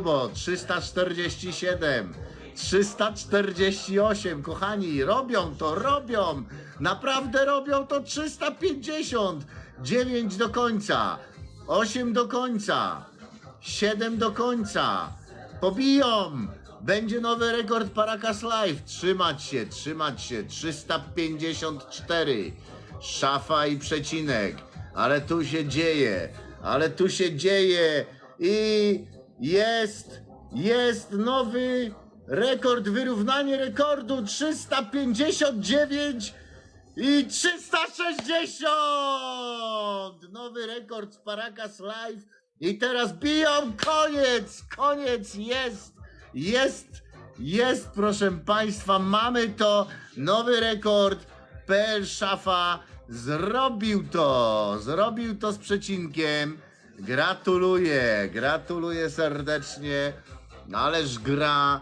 Bo 347, 348, kochani, robią to, robią, naprawdę robią to 350, 9 do końca, 8 do końca, 7 do końca, pobiją, będzie nowy rekord Paracas Live, trzymać się, trzymać się, 354, szafa i przecinek, ale tu się dzieje, ale tu się dzieje. I jest, jest nowy rekord, wyrównanie rekordu 359 i 360! Nowy rekord z Paracas Live i teraz biją koniec, koniec jest, jest, jest proszę Państwa, mamy to, nowy rekord, PL Szafa zrobił to, zrobił to z przecinkiem. Gratuluję, gratuluję serdecznie, ależ gra.